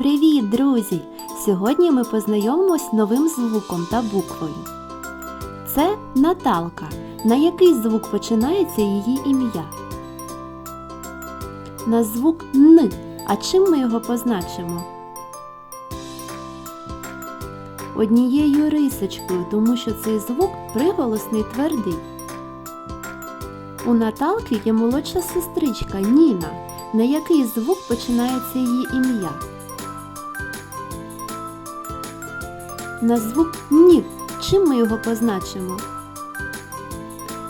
Привіт, друзі! Сьогодні ми познайомимось з новим звуком та буквою. Це Наталка. На який звук починається її ім'я? На звук Н. А чим ми його позначимо? Однією рисочкою, тому що цей звук приголосний твердий. У Наталки є молодша сестричка Ніна. На який звук починається її ім'я? На звук Ні. Чим ми його позначимо?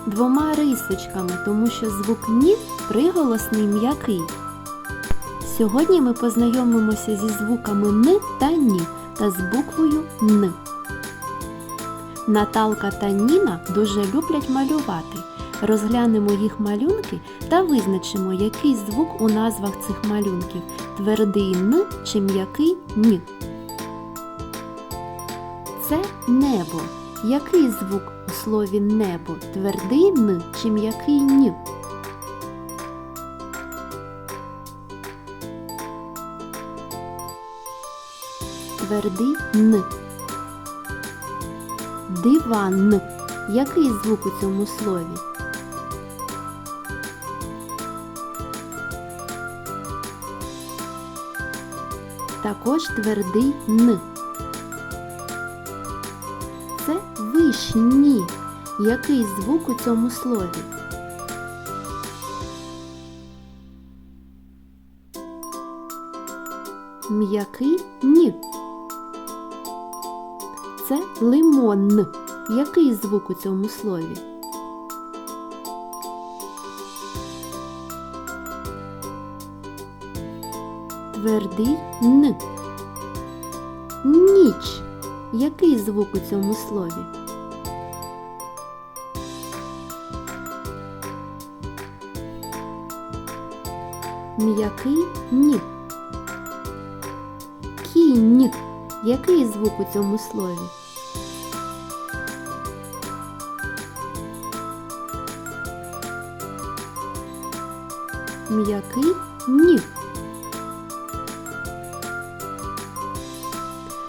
Двома рисочками, тому що звук Ні приголосний м'який. Сьогодні ми познайомимося зі звуками Н та Ні та з буквою Н. Наталка та Ніна дуже люблять малювати. Розглянемо їх малюнки та визначимо, який звук у назвах цих малюнків твердий Н чи м'який Ні. Це небо. Який звук у слові небо? Твердий Н чи м'який Ні? Твердий Н. Диван. Який звук у цьому слові? Також твердий Н. вишні. Який звук у цьому слові? М'який ні. Це лимон. Який звук у цьому слові? Твердий Н. Ніч. Який звук у цьому слові? М'який ні. Кінь. Який звук у цьому слові? М'який ні.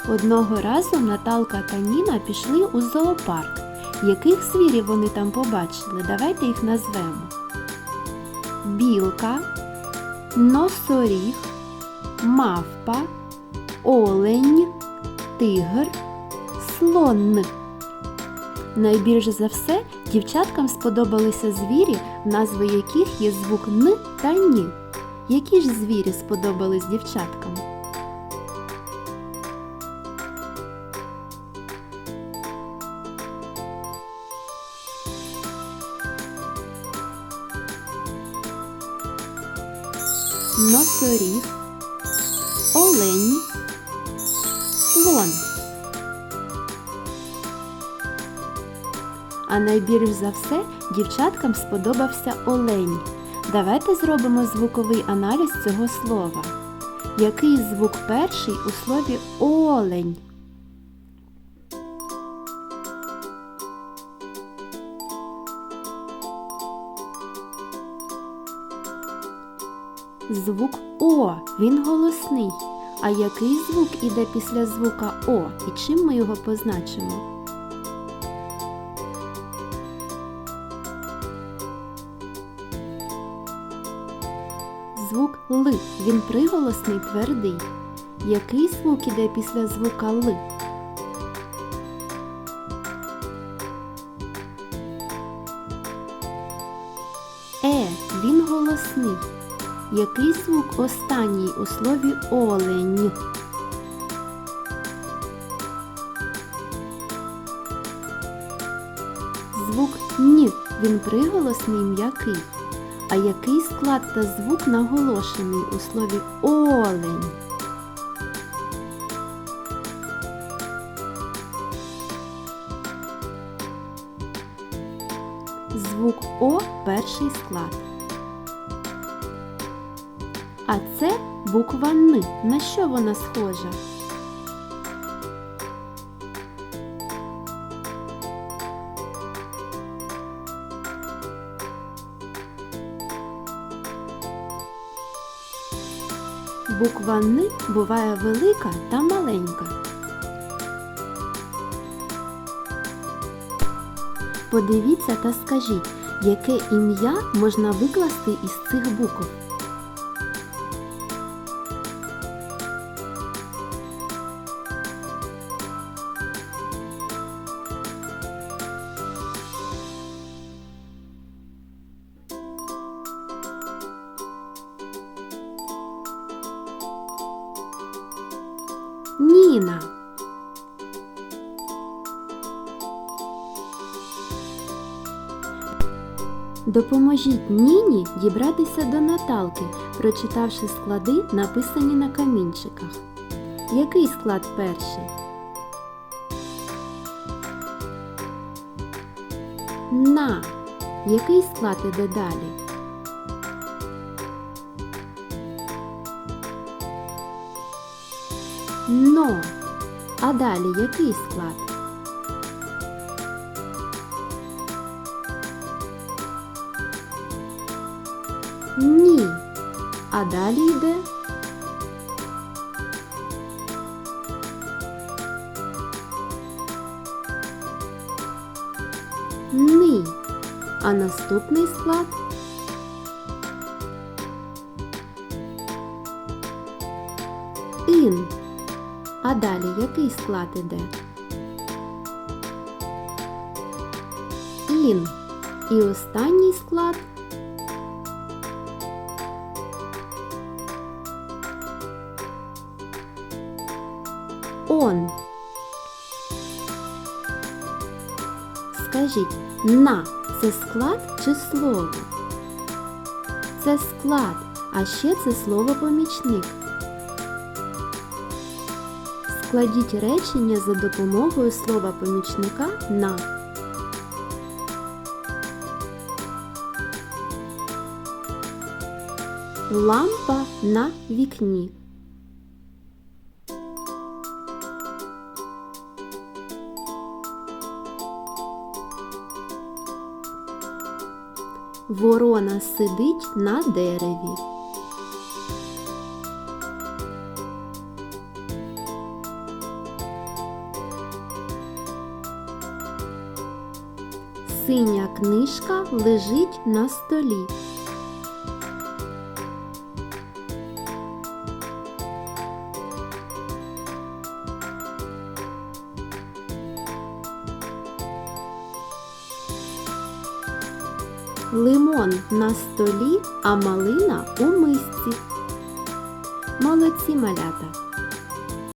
Одного разу Наталка та Ніна пішли у зоопарк. Яких звірів вони там побачили? Давайте їх назвемо. Білка, носоріг, мавпа, олень, тигр, слон. Найбільше за все дівчаткам сподобалися звірі, назви яких є звук Н та Ні. Які ж звірі сподобались дівчаткам? Носоріг, олень, слон. А найбільш за все дівчаткам сподобався олень. Давайте зробимо звуковий аналіз цього слова. Який звук перший у слові олень? Звук О, він голосний. А який звук іде після звука О і чим ми його позначимо? Звук Л, він приголосний твердий. Який звук іде після звука Л? Е, він голосний. Який звук останній у слові олень? Звук ні, він приголосний м'який. А який склад та звук наголошений у слові олень? Звук О перший склад. А це буква Н. На що вона схожа? Буква Н буває велика та маленька. Подивіться та скажіть, яке ім'я можна викласти із цих букв. Ніна. Допоможіть Ніні дібратися до Наталки, прочитавши склади, написані на камінчиках. Який склад перший? На. Який склад іде далі? Но. А далі який склад? Ні. А далі йде Ни. А наступний склад Ін. А далі який склад іде? Ін. І останній склад он. Скажіть, на це склад чи слово? Це склад, а ще це слово помічник. Складіть речення за допомогою слова помічника на. Лампа на вікні. Ворона сидить на дереві. Синя книжка лежить на столі. Лимон на столі, а малина у мисці. Молодці малята!